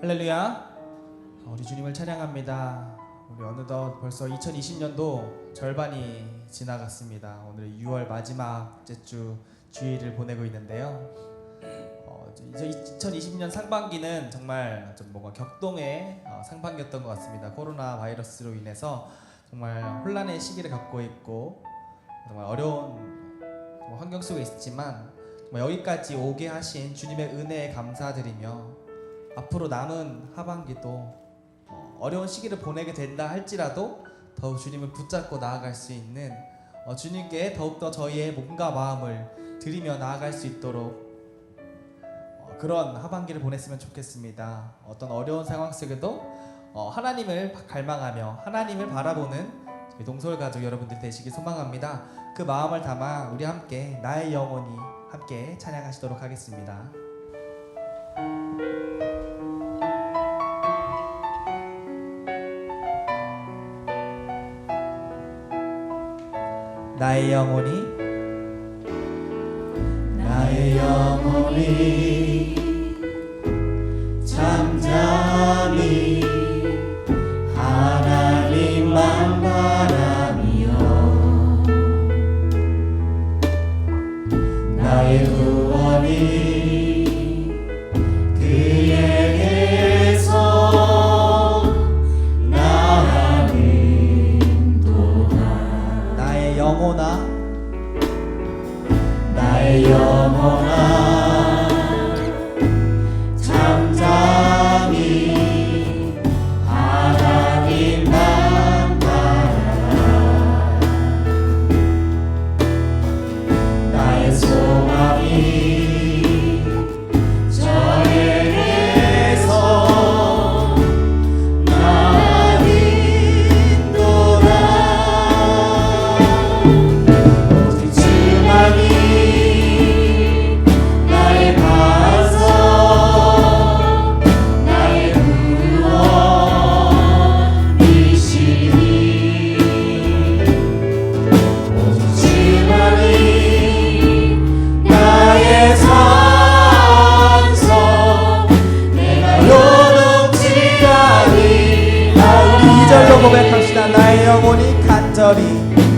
할렐루야. 우리 주님을 찬양합니다. 우리 어느덧 벌써 2020년도 절반이 지나갔습니다. 오늘 6월 마지막 째 주 주일을 보내고 있는데요. 어, 이제 2020년 상반기는 정말 좀 뭔가 격동의 어, 상반기였던 것 같습니다. 코로나 바이러스로 인해서 정말 혼란의 시기를 겪고 있고 정말 어려운 정말 환경 속에 있지만 정말 여기까지 오게 하신 주님의 은혜에 감사드리며 앞으로 남은 하반기도 어, 어려운 시기를 보내게 된다 할지라도 더욱 주님을 붙잡고 나아갈 수 있는 어, 주님께 더욱더 저희의 몸과 마음을 드리며 나아갈 수 있도록 어, 그런 하반기를 보냈으면 좋겠습니다. 어떤 어려운 상황 속에도 어, 하나님을 갈망하며 하나님을 바라보는 동솔 가족 여러분들 되시길 소망합니다. 그 마음을 담아 우리 함께 나의 영혼이 함께 찬양하시도록 하겠습니다. 나의 영혼이? 나의 영혼이 잠잠히 하나님만 바라며 나의 구원이 간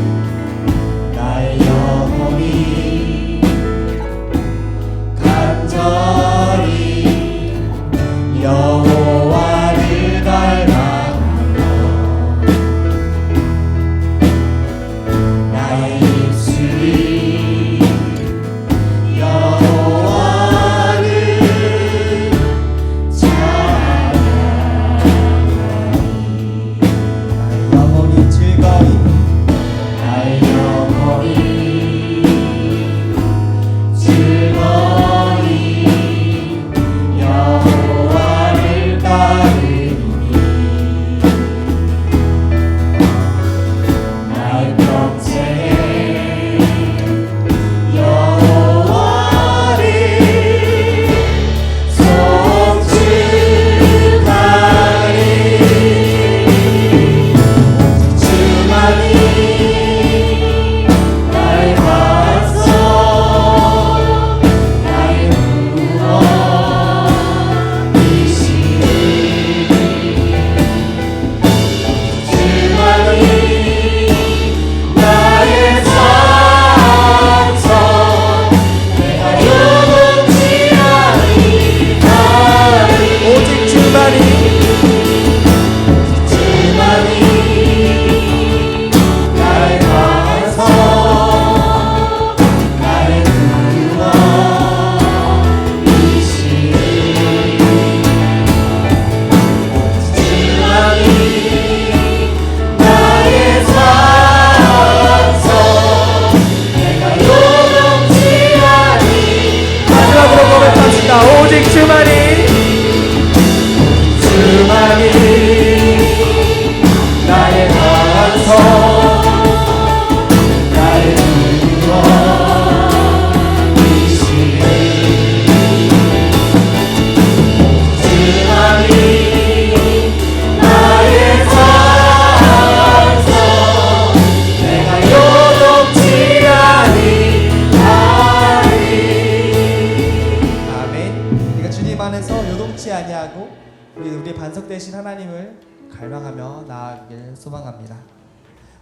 안에서 요동치 아니하고 우리 우리의 반석 되신 하나님을 갈망하며 나아가길 소망합니다.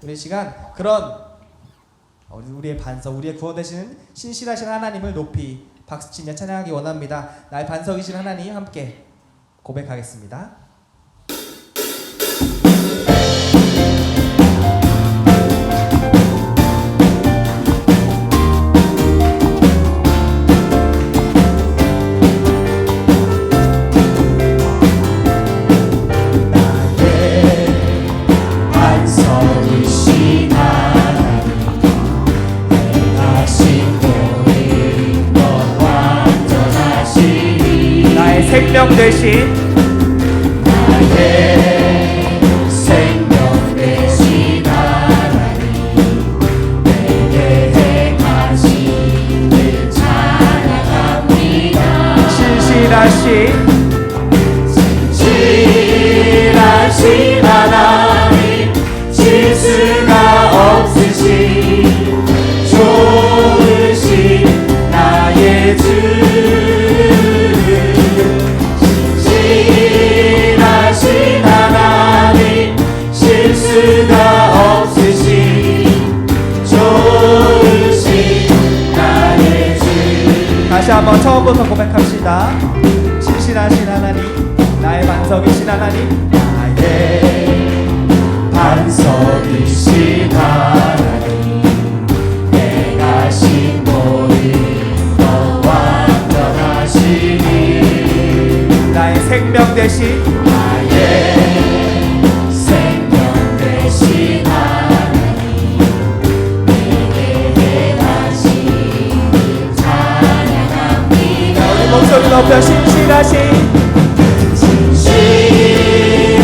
우리 이 시간 그런 우리- 우리의 반석, 우리의 구원 되시는 신실하신 하나님을 높이 박수치며 찬양하기 원합니다. 나의 반석이신 하나님 함께 고백하겠습니다. 생명 되신. 나의 다시 한번 처음부터 고백합시다. 신실하신 하나님, 나의 반석이신 하나님, 나의 반석이신 하나님 내가 신고인 것 완전하시니 나의 생명 되신 나의 높여 신실하신 신실하신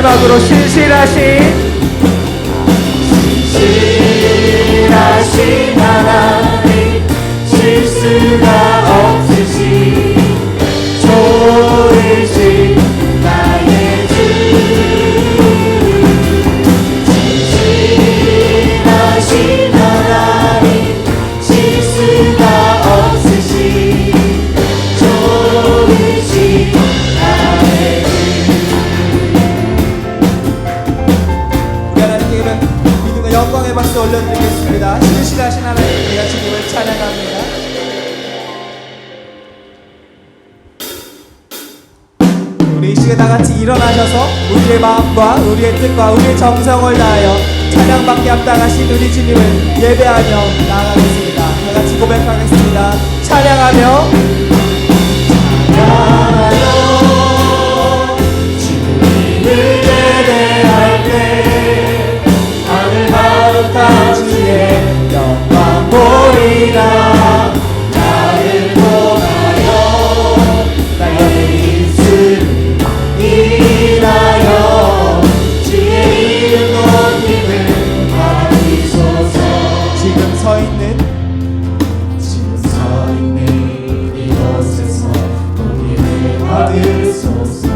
마지막으로 신실하신 신실하신 하나님 실수가 시간 다 같이 일어나셔서 우리의 마음과 우리의 뜻과 우리의 정성을 다하여 찬양받게 합당하신 우리 주님을 예배하며 나아가겠습니다. 다 같이 고백하겠습니다. 찬양하며 서 있는 이곳에서 우리를 받으소서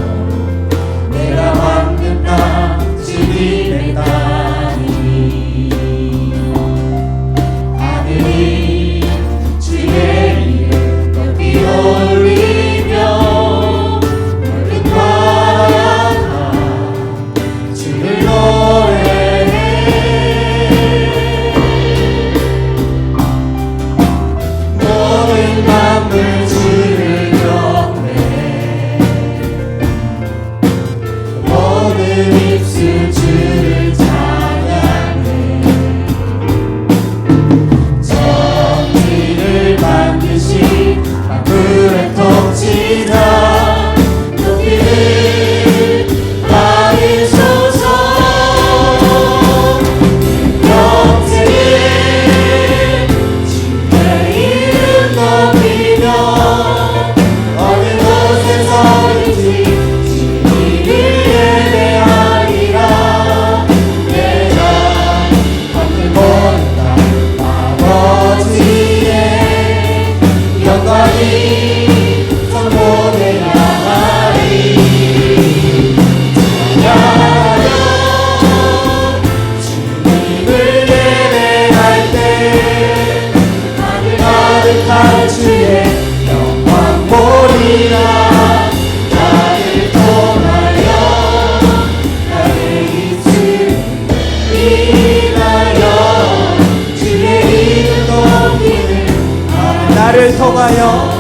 나를 통하여